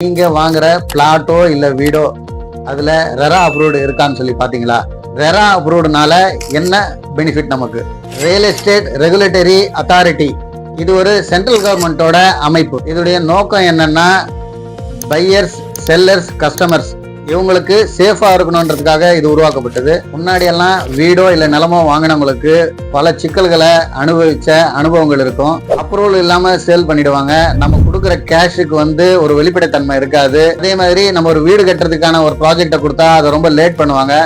நீங்க வாங்குற பிளாட்டோ இல்ல வீடோ அதுல ரெரா அப்ரூவ்டு இருக்கான்னு சொல்லி பாத்தீங்களா? ரெரா அப்ரூவ்டுனால என்ன பெனிஃபிட் நமக்கு? ரியல் எஸ்டேட் ரெகுலேட்டரி அத்தாரிட்டி இது ஒரு சென்ட்ரல் கவர்மெண்ட்டோட அமைப்பு. இதோடைய நோக்கம் என்னன்னா பையர்ஸ் செல்லர்ஸ் கஸ்டமர்ஸ் இவங்களுக்கு சேஃபா இருக்கணுன்றதுக்காக இது உருவாக்கப்பட்டது. முன்னாடி எல்லாம் வீடோ இல்ல நிலமோ வாங்கினவங்களுக்கு பல சிக்கல்களை அனுபவிச்ச அனுபவங்கள் இருக்கும். அப்ரூவல் இல்லாம சேல் பண்ணிடுவாங்க. நம்ம கொடுக்குற கேஷுக்கு வந்து ஒரு வெளிப்படைத்தன்மை இருக்காது. அதே மாதிரி நம்ம ஒரு வீடு கட்டுறதுக்கான ஒரு ப்ராஜெக்டை கொடுத்தா அதை ரொம்ப லேட் பண்ணுவாங்க.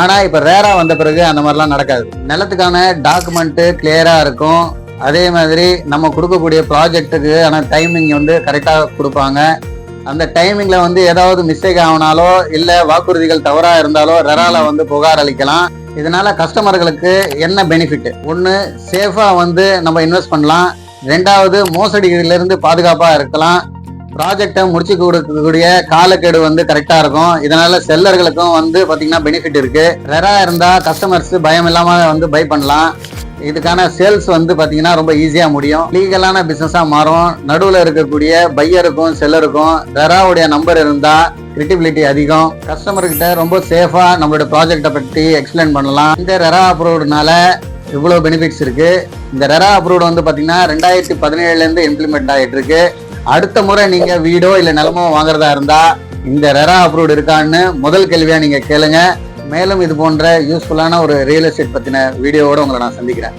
ஆனா இப்ப ரேரா வந்த பிறகு அந்த மாதிரிலாம் நடக்காது. நிலத்துக்கான டாக்குமெண்ட் கிளியரா இருக்கும். அதே மாதிரி நம்ம கொடுக்கக்கூடிய ப்ராஜெக்ட்டுக்கு ஆனால் டைமிங் வந்து கரெக்டாக கொடுப்பாங்க. அந்த டைமிங்ல வந்து ஏதாவது மிஸ்டேக் ஆகினாலோ இல்ல வாக்குறுதிகள் தவறா இருந்தாலோ ரெரால வந்து புகார் அளிக்கலாம். இதனால கஸ்டமர்களுக்கு என்ன பெனிஃபிட் ஒன்னு சேஃபா வந்து நம்ம இன்வெஸ்ட் பண்ணலாம். ரெண்டாவது மோசடிகளிலிருந்து பாதுகாப்பா இருக்கலாம். ப்ராஜெக்டை முடிச்சு கொடுக்கக்கூடிய காலக்கெடு வந்து கரெக்டாக இருக்கும். இதனால செல்லர்களுக்கும் வந்து பார்த்தீங்கன்னா பெனிஃபிட் இருக்கு. ரெரா இருந்தால் கஸ்டமர்ஸ் பயம் இல்லாமல் வந்து பை பண்ணலாம். இதுக்கான சேல்ஸ் வந்து பார்த்தீங்கன்னா ரொம்ப ஈஸியாக முடியும். லீகலான பிஸ்னஸாக மாறும். நடுவில் இருக்கக்கூடிய பையருக்கும் செல்லருக்கும் ரெராவுடைய நம்பர் இருந்தால் கிரெடிபிலிட்டி அதிகம். கஸ்டமர்கிட்ட ரொம்ப சேஃபாக நம்மளோட ப்ராஜெக்டை பற்றி எக்ஸ்பிளைன் பண்ணலாம். இந்த ரெரா அப்ரூவ்டுனால இவ்வளோ பெனிஃபிட்ஸ் இருக்குது இந்த ரெரா அப்ரூவ்டு வந்து பார்த்தீங்கன்னா ரெண்டாயிரத்தி பதினேழுலேருந்து இம்ப்ளிமெண்ட் ஆகிட்டு இருக்கு அடுத்த முறை நீங்கள் வீடோ இல்லை நிலமோ வாங்குறதா இருந்தால் இந்த ரெரா அப்ரூவ்டு இருக்கான்னு முதல் கேள்வியாக நீங்கள் கேளுங்கள் மேலும் இது போன்ற யூஸ்ஃபுல்லான ஒரு ரியல் எஸ்டேட் பற்றின வீடியோவோடு உங்களை நான் சந்திக்கிறேன்.